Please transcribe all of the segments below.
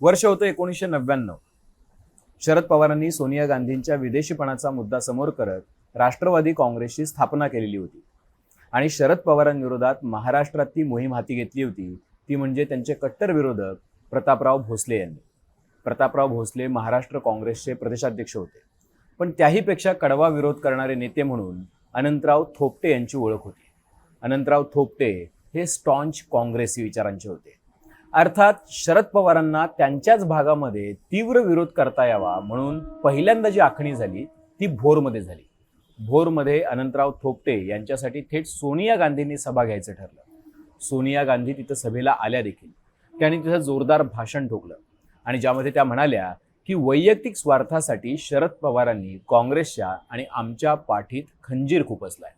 वर्ष होतं एकोणीसशे नव्याण्णव. शरद पवारांनी सोनिया गांधींच्या विदेशीपणाचा मुद्दा समोर करत राष्ट्रवादी काँग्रेसची स्थापना केलेली होती. आणि शरद पवारांविरोधात महाराष्ट्रात ती मोहीम हाती घेतली होती. ती म्हणजे त्यांचे कट्टर विरोधक प्रतापराव भोसले यांनी. प्रतापराव भोसले महाराष्ट्र काँग्रेसचे प्रदेशाध्यक्ष होते. पण त्याहीपेक्षा कडवा विरोध करणारे नेते म्हणून अनंतराव थोपटे यांची ओळख होती. अनंतराव थोपटे हे स्टॉन्च काँग्रेसी विचारांचे होते. अर्थात शरद पवारांना त्यांच्याच भागामध्ये तीव्र विरोध करता यावा म्हणून पहिल्यांदा जी आखणी झाली ती भोरमध्ये झाली. भोरमध्ये अनंतराव थोपटे यांच्यासाठी थेट सोनिया गांधींनी सभा घ्यायचं ठरलं. सोनिया गांधी तिथं सभेला आल्या देखील. त्यांनी तिथं जोरदार भाषण ठोकलं. आणि ज्यामध्ये त्या म्हणाल्या की वैयक्तिक स्वार्थासाठी शरद पवारांनी काँग्रेसच्या आणि आमच्या पाठीत खंजीर खुपसलाय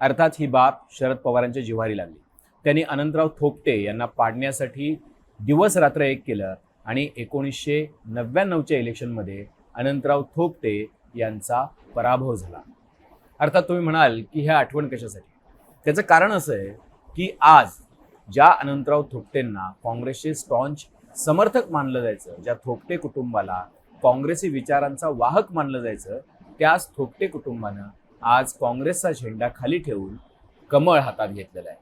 अर्थात ही बाब शरद पवारांच्या जिव्हारी लागली. त्यांनी अनंतराव थोपटे यांना पाडण्यासाठी दिवस रात्र एक केलं आणि एकोणीसशे नव्याण्णवच्या इलेक्शनमध्ये अनंतराव थोपटे यांचा पराभव झाला. अर्थात तुम्ही म्हणाल की ह्या आठवण कशासाठी? त्याचं कारण असं आहे की आज ज्या अनंतराव थोपटेंना काँग्रेसचे स्टॉन्च समर्थक मानलं जायचं ज्या थोपटे कुटुंबाला काँग्रेसी विचारांचा वाहक मानलं जायचं त्याच थोपटे कुटुंबानं आज काँग्रेसचा झेंडा खाली ठेवून कमळ हातात घेतलेला आहे.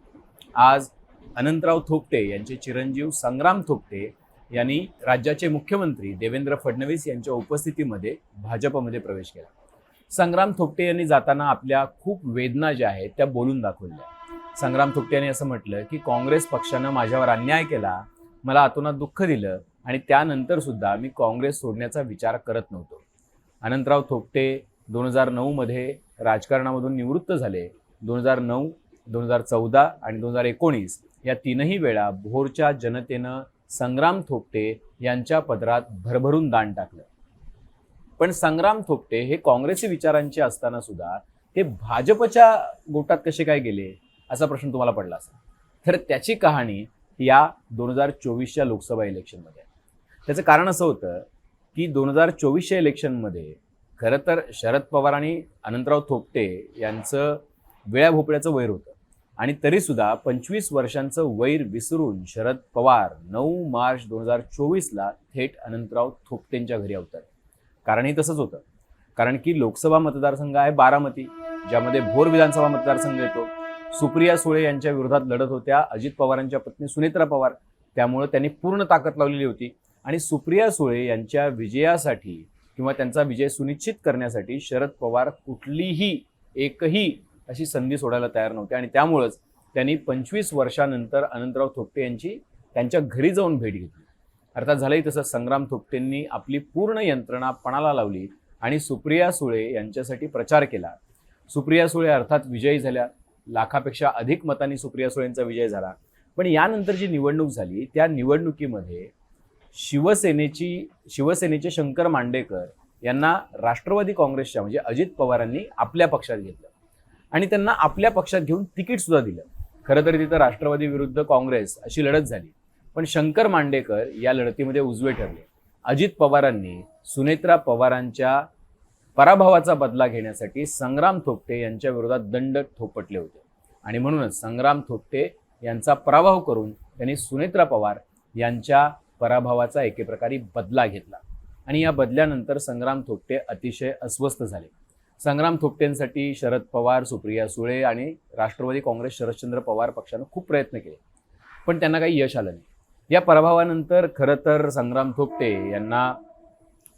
आज अनंतराव थोपटे यांचे चिरंजीव संग्राम थोपटे यांनी राज्याचे मुख्यमंत्री देवेंद्र फडणवीस यांच्या उपस्थितीमध्ये भाजपमध्ये प्रवेश केला. संग्राम थोपटे यांनी जाताना आपल्या खूप वेदना ज्या आहेत त्या बोलून दाखवल्या. संग्राम थोपटे यांनी असं म्हटलं की काँग्रेस पक्षानं माझ्यावर अन्याय केला मला आतोनात दुःख दिलं आणि त्यानंतर सुद्धा मी काँग्रेस सोडण्याचा विचार करत नव्हतो. अनंतराव थोपटे दोन हजार नऊमध्ये राजकारणामधून निवृत्त झाले. दोन हजार नऊ दोन हजार चौदा आणि दोन हजार एकोणीस या तीनही वेळा भोरच्या जनतेनं संग्राम थोपटे यांच्या पदरात भरभरून दान टाकलं. पण संग्राम थोपटे हे काँग्रेसी विचारांचे असताना सुद्धा हे भाजपच्या गोटात कसे काय गेले असा प्रश्न तुम्हाला पडला असेल. तर त्याची कहाणी या दोन हजार चोवीसच्या लोकसभा इलेक्शनमध्ये आहे. त्याचं कारण असं होतं की दोन हजार चोवीसच्या इलेक्शनमध्ये खरं तर शरद पवार आणि अनंतराव थोपटे यांचं वेळ्या भोपळ्याचं वैर होतं. आणि तरीसुद्धा पंचवीस वर्षांचं वैर विसरून शरद पवार नऊ मार्च दोन हजार चोवीसला थेट अनंतराव थोपटेंच्या घरी अवतरले. कारणही तसंच होतं. कारण की लोकसभा मतदारसंघ आहे बारामती ज्यामध्ये भोर विधानसभा मतदारसंघ येतो. सुप्रिया सुळे यांच्या विरोधात लढत होत्या अजित पवारांच्या पत्नी सुनेत्रा पवार. त्यामुळं त्यांनी पूर्ण ताकद लावलेली होती. आणि सुप्रिया सुळे यांच्या विजयासाठी किंवा त्यांचा विजय सुनिश्चित करण्यासाठी शरद पवार कुठलीही एकही अशी संधी सोडायला तयार नव्हते. आणि त्यामुळंच त्यांनी पंचवीस वर्षानंतर अनंतराव थोपटे यांची त्यांच्या घरी जाऊन भेट घेतली. अर्थात झालंही तसं संग्राम थोपटेंनी आपली पूर्ण यंत्रणा पणाला लावली आणि सुप्रिया सुळे यांच्यासाठी प्रचार केला. सुप्रिया सुळे अर्थात विजयी झाल्या. लाखापेक्षा अधिक मतांनी सुप्रिया सुळेंचा विजय झाला. पण यानंतर जी निवडणूक झाली त्या निवडणुकीमध्ये शिवसेनेची शिवसेनेचे शंकर मांडेकर यांना राष्ट्रवादी काँग्रेसच्या म्हणजे अजित पवारांनी आपल्या पक्षात घेतलं. आणि त्यांना आपल्या पक्षात घेऊन तिकीट सुद्धा दिलं. खरं तर तिथं राष्ट्रवादी विरुद्ध काँग्रेस अशी लढत झाली. पण शंकर मांडेकर या लढतीमध्ये उजवे ठरले. अजित पवारांनी सुनेत्रा पवारांच्या पराभवाचा बदला घेण्यासाठी संग्राम थोपटे यांच्या विरोधात दंड थोपटले होते. आणि म्हणूनच संग्राम थोपटे यांचा पराभव करून त्यांनी सुनेत्रा पवार यांच्या पराभवाचा एके प्रकारे बदला घेतला. आणि या बदल्यानंतर संग्राम थोपटे अतिशय अस्वस्थ झाले. संग्राम थोपटेंसाठी शरद पवार सुप्रिया सुळे आणि राष्ट्रवादी काँग्रेस शरदचंद्र पवार पक्षानं खूप प्रयत्न केले. पण त्यांना काही यश आलं नाही. या पराभवानंतर खरं तर संग्राम थोपटे यांना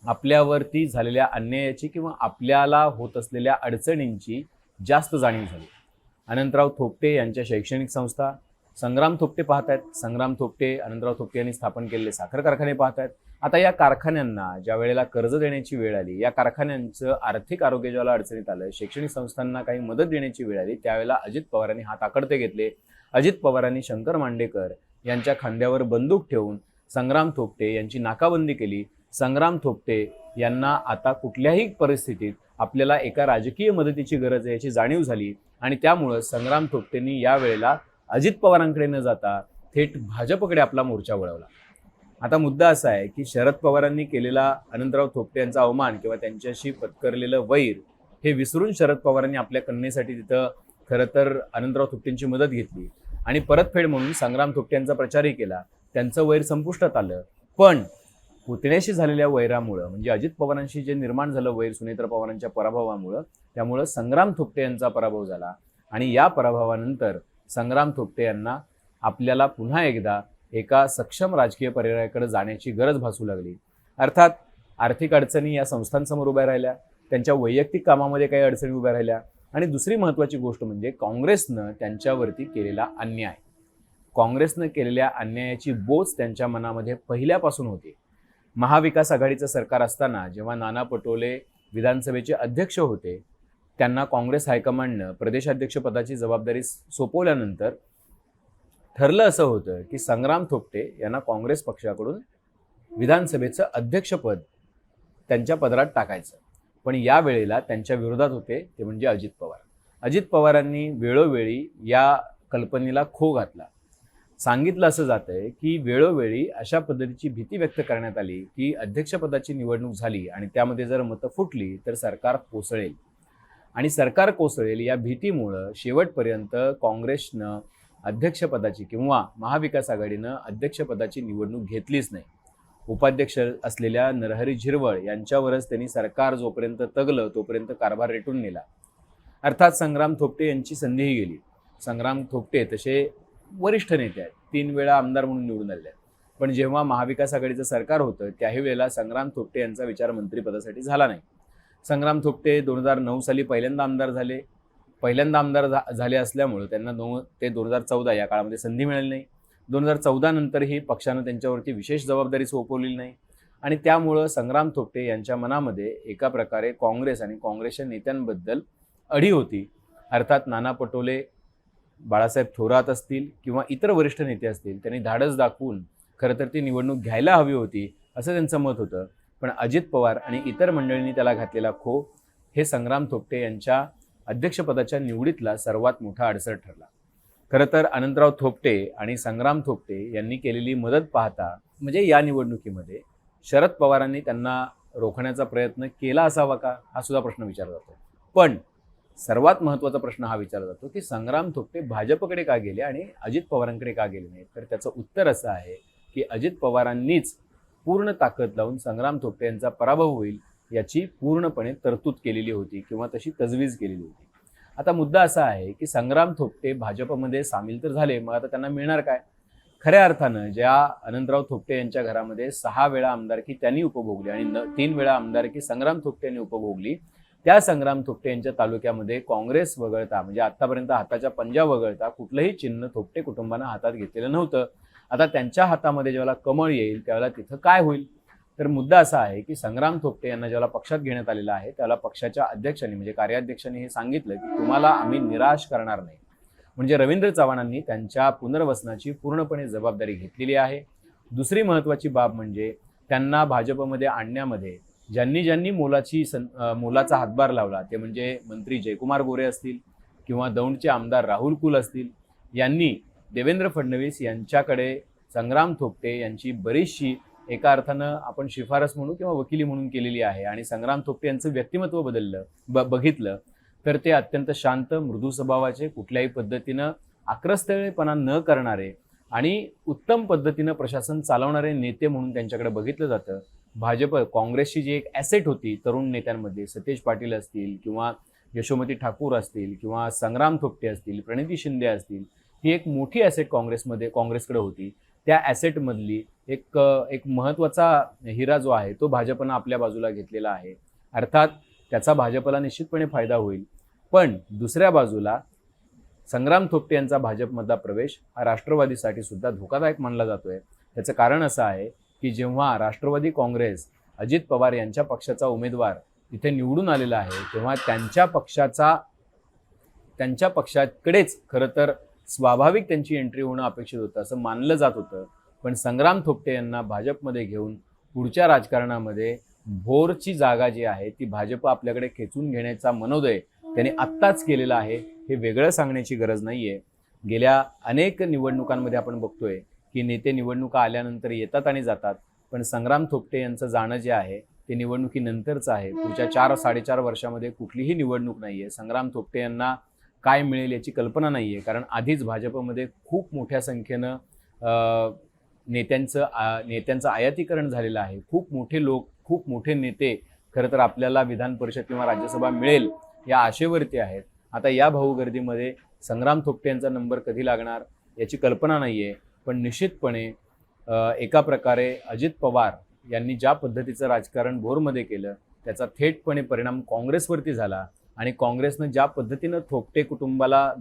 आपल्यावरती झालेल्या अन्यायाची किंवा आपल्याला होत असलेल्या अडचणींची जास्त जाणीव झाली. अनंतराव थोपटे यांच्या शैक्षणिक संस्था संग्राम थोपटे पाहत आहेत संग्राम थोपटे अनंतराव थोपटे यांनी स्थापन केलेले साखर कारखाने पाहत आहेत आता या कारखान्यांना ज्या वेळेला कर्ज देण्याची वेळ आली या कारखान्यांचं आर्थिक आरोग्य ज्याला अडचणीत आलं शैक्षणिक संस्थांना काही मदत देण्याची वेळ आली त्यावेळेला अजित पवारांनी हात आकडते घेतले. अजित पवारांनी शंकर मांडेकर यांच्या खांद्यावर बंदूक ठेवून संग्राम थोपटे यांची नाकाबंदी केली. संग्राम थोपटे यांना आता कुठल्याही परिस्थितीत आपल्याला एका राजकीय मदतीची गरज आहे याची जाणीव झाली आणि त्यामुळं संग्राम थोपटेंनी यावेळेला अजित पवारांकडे न जाता थेट भाजपकडे आपला मोर्चा वळवला. आता मुद्दा असा आहे की शरद पवारांनी केलेला अनंतराव थोपटे यांचा अवमान किंवा त्यांच्याशी पत्करलेलं वैर हे विसरून शरद पवारांनी आपल्या कन्येसाठी तिथं खरं तर अनंतराव थोपटेंची मदत घेतली. आणि परतफेड म्हणून संग्राम थोपटे यांचा प्रचारही केला. त्यांचं वैर संपुष्टात आलं. पण पुतण्याशी झालेल्या वैरामुळं म्हणजे अजित पवारांशी जे निर्माण झालं वैर सुनेत्र पवारांच्या पराभवामुळं त्यामुळं संग्राम थोपटे यांचा पराभव झाला. आणि या पराभवानंतर संग्राम थोपटे यांना आपल्याला पुन्हा एकदा एका सक्षम राजकीय पर्यायाकडे जाण्याची गरज भासू लागली. अर्थात आर्थिक अडचणी या संस्थांसमोर उभ्या राहिल्या त्यांच्या वैयक्तिक कामामध्ये काही अडचणी उभ्या राहिल्या आणि दुसरी महत्त्वाची गोष्ट म्हणजे काँग्रेसनं त्यांच्यावरती केलेला अन्याय. काँग्रेसनं केलेल्या अन्यायाची बोच त्यांच्या मनामध्ये पहिल्यापासून होती. महाविकास आघाडीचं सरकार असताना जेव्हा नाना पटोले विधानसभेचे अध्यक्ष होते त्यांना काँग्रेस हायकमांडनं प्रदेशाध्यक्षपदाची जबाबदारी सोपवल्यानंतर ठरलं असं होतं की संग्राम थोपटे यांना काँग्रेस पक्षाकडून विधानसभेचं अध्यक्षपद त्यांच्या पदरात टाकायचं. पण या वेळेला त्यांच्या विरोधात होते ते म्हणजे अजित पवार. अजित पवारांनी वेळोवेळी या कल्पनेला खो घातला. सांगितलं असं जातं आहे की वेळोवेळी अशा पद्धतीची भीती व्यक्त करण्यात आली की अध्यक्षपदाची निवडणूक झाली आणि त्यामध्ये जर मतं फुटली तर सरकार कोसळेल. आणि सरकार कोसळेल या भीतीमुळं शेवटपर्यंत काँग्रेसनं अध्यक्षपदाची किंवा महाविकास आघाडीनं अध्यक्षपदाची निवडणूक घेतलीच नाही. उपाध्यक्ष असलेल्या नरहरी झिरवळ यांच्यावरच त्यांनी सरकार जोपर्यंत तगलं तोपर्यंत कारभार रेटून नेला. अर्थात संग्राम थोपटे यांची संधीही गेली. संग्राम थोपटे तसे वरिष्ठ नेते आहेत. तीन वेळा आमदार म्हणून निवडून आले आहेत. पण जेव्हा महाविकास आघाडीचं सरकार होतं त्याही वेळेला संग्राम थोपटे यांचा विचार मंत्रिपदासाठी झाला नाही. संग्राम थोपटे दोन हजार नऊ साली पहिल्यांदा आमदार झाले. पहिल्यांदा आमदार झा झाले असल्यामुळं त्यांना दोन ते दोन हजार चौदा या काळामध्ये संधी मिळाली नाही. दोन हजार चौदा नंतरही पक्षानं त्यांच्यावरती विशेष जबाबदारी सोपवलेली नाही. आणि त्यामुळं संग्राम थोपटे यांच्या मनामध्ये एका प्रकारे काँग्रेस आणि काँग्रेसच्या नेत्यांबद्दल अडी होती. अर्थात नाना पटोले बाळासाहेब थोरात असतील किंवा इतर वरिष्ठ नेते असतील त्यांनी धाडस दाखवून खरं तर ती निवडणूक घ्यायला हवी होती असं त्यांचं मत होतं. पण अजित पवार आणि इतर मंडळींनी त्याला घातलेला खो हे संग्राम थोपटे यांच्या अध्यक्षपदाच्या निवडीतला सर्वात मोठा अडसर ठरला. खरं तर अनंतराव थोपटे आणि संग्राम थोपटे यांनी केलेली मदत पाहता म्हणजे या निवडणुकीमध्ये शरद पवारांनी त्यांना रोखण्याचा प्रयत्न केला असावा का? हा सुद्धा प्रश्न विचारला जातो पण सर्वात महत्त्वाचा प्रश्न हा विचारला जातो की संग्राम थोपटे भाजपकडे का गेले आणि अजित पवारांकडे का गेले नाहीत? तर त्याचं उत्तर असं आहे की अजित पवारांनीच पूर्ण ताकद लावून संग्राम थोपटे यांचा पराभव होईल याची पूर्णपणे तरतूद केलेली होती किंवा तशी तजवीज केलेली होती. आता मुद्दा असा आहे की संग्राम थोपटे भाजपमध्ये सामील तर झाले मग आता त्यांना मिळणार काय? खऱ्या अर्थानं ज्या अनंतराव थोपटे यांच्या घरामध्ये सहा वेळा आमदारकी त्यांनी उपभोगली आणि तीन वेळा आमदारकी संग्राम थोपटे यांनी उपभोगली त्या संग्राम थोपटे यांच्या तालुक्यामध्ये काँग्रेस वगळता म्हणजे आतापर्यंत हाताच्या पंजा वगळता कुठलंही चिन्ह थोपटे कुटुंबानं हातात घेतलेलं नव्हतं. आता त्यांच्या हातामध्ये ज्यावेळेला कमळ येईल त्यावेळेला तिथं काय होईल? तर मुद्दा असा आहे की संग्राम थोपटे यांना ज्याला पक्षात घेण्यात आलेला आहे त्याला पक्षाच्या अध्यक्षांनी म्हणजे कार्याध्यक्षांनी हे सांगितलं की तुम्हाला आम्ही निराश करणार नाही. म्हणजे रवींद्र चव्हाणांनी त्यांच्या पुनर्वसनाची पूर्णपणे जबाबदारी घेतलेली आहे. दुसरी महत्त्वाची बाब म्हणजे त्यांना भाजपमध्ये आणण्यामध्ये ज्यांनी ज्यांनी मोलाची सं मोलाचा हातभार लावला ते म्हणजे मंत्री जयकुमार गोरे असतील किंवा दौंडचे आमदार राहुल कुल असतील यांनी देवेंद्र फडणवीस यांच्याकडे संग्राम थोपटे यांची बरीचशी एका अर्थानं आपण शिफारस म्हणू किंवा वकिली म्हणून केलेली आहे आणि संग्राम थोपटे यांचं व्यक्तिमत्व बदललं ब बघितलं तर ते अत्यंत शांत मृदू स्वभावाचे कुठल्याही पद्धतीनं आक्रस्तळेपणा न करणारे आणि उत्तम पद्धतीनं प्रशासन चालवणारे नेते म्हणून त्यांच्याकडे बघितलं जातं. भाजप काँग्रेसची जी एक ॲसेट होती तरुण नेत्यांमध्ये सतेज पाटील असतील किंवा यशोमती ठाकूर असतील किंवा संग्राम थोपटे असतील प्रणिती शिंदे असतील ही एक मोठी ॲसेट काँग्रेसमध्ये काँग्रेसकडे होती. त्या ॲसेटमधली एक एक महत्त्वाचा हिरा जो आहे तो भाजपनं आपल्या बाजूला घेतलेला आहे. अर्थात त्याचा भाजपला निश्चितपणे फायदा होईल. पण दुसऱ्या बाजूला संग्राम थोपटे यांचा भाजपमधला प्रवेश हा राष्ट्रवादीसाठी सुद्धा धोकादायक मानला जातोय. त्याचं कारण असं आहे की जेव्हा राष्ट्रवादी काँग्रेस अजित पवार यांच्या पक्षाचा उमेदवार इथे निवडून आलेला आहे तेव्हा त्यांच्या पक्षाचा त्यांच्या पक्षाकडेच खरं तर स्वाभाविक त्यांची एंट्री होणं अपेक्षित होतं असं मानलं जात होतं. पण संग्राम थोपटे यांना भाजपमध्ये घेऊन पुढच्या राजकारणामध्ये भोरची जागा जी आहे ती भाजप आपल्याकडे खेचून घेण्याचा मनोदय त्यांनी आत्ताच केलेला आहे हे वेगळं सांगण्याची गरज नाही आहे गेल्या अनेक निवडणुकांमध्ये आपण बघतोय की नेते निवडणुका आल्यानंतर येतात आणि जातात पण संग्राम थोपटे यांचं जाणं जे आहे ते निवडणुकीनंतरचं आहे. पुढच्या चार साडेचार वर्षामध्ये कुठलीही निवडणूक नाही आहे संग्राम थोपटे यांना काय मिळेल याची कल्पना नाही आहे कारण आधीच भाजपमध्ये खूप मोठ्या संख्येनं नेत्यांचं आ- नेत्यांचं आयातीकरण झालेलं आहे. खूप मोठे लोक खूप मोठे नेते खरं तर आपल्याला विधान परिषद किंवा राज्यसभा मिळेल या आशेवरती आहेत. आता या भाऊगर्दीमध्ये संग्राम थोपटे यांचा नंबर कधी लागणार याची कल्पना नाही आहे पण निश्चितपणे एका प्रकारे अजित पवार यांनी ज्या पद्धतीचं राजकारण भोरमध्ये केलं त्याचा थेटपणे परिणाम काँग्रेसवरती झाला. आणि काँग्रेसनं ज्या पद्धतीनं थोपटे कुटुंबाला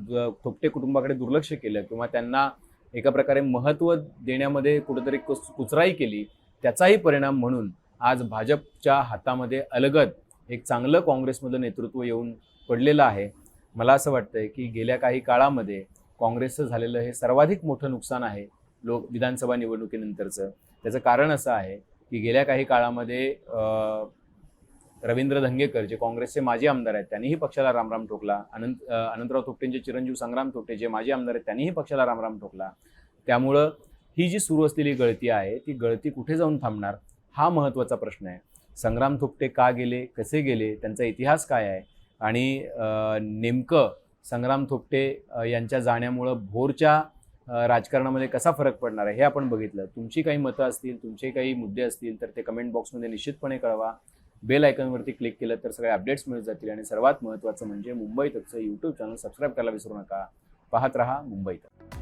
थोपटे कुटुंबाकडे दुर्लक्ष केलं किंवा त्यांना एका प्रकारे महत्त्व देण्यामध्ये कुठेतरी कुच कुचराई केली त्याचाही परिणाम म्हणून आज भाजपच्या हातामध्ये अलगद एक चांगलं काँग्रेसमधलं नेतृत्व येऊन पडलेलं आहे. मला असं वाटतंय की गेल्या काही काळामध्ये काँग्रेसचं झालेलं हे सर्वाधिक मोठं नुकसान आहे लोक विधानसभा निवडणुकीनंतरचं. त्याचं कारण असं आहे की गेल्या काही काळामध्ये रवींद्र धंगेकर जे काँग्रेसचे माजी आमदार आहेत त्यांनीही पक्षाला रामराम ठोकला. अनंत अनंतराव थोपटेंचे चिरंजीव संग्राम थोपटे जे माजी आमदार आहेत त्यांनीही पक्षाला रामराम ठोकला. त्यामुळं ही जी सुरू असलेली गळती आहे ती गळती कुठे जाऊन थांबणार हा महत्त्वाचा प्रश्न आहे. संग्राम थोपटे का गेले कसे गेले त्यांचा इतिहास काय आहे? आणि नेमकं संग्राम थोपटे यांच्या जाण्यामुळं भोरच्या राजकारणामध्ये कसा फरक पडणार आहे हे आपण बघितलं. तुमची काही मतं असतील तुमचे काही मुद्दे असतील तर ते कमेंट बॉक्समध्ये निश्चितपणे कळवा. बेल आयकॉनवरती क्लिक केलं तर सगळे अपडेट्स मिळत जातील आणि सर्वात महत्त्वाचं म्हणजे मुंबईतचं यूट्यूब चॅनल सबस्क्राईब करायला विसरू नका. पाहत रहा मुंबईत.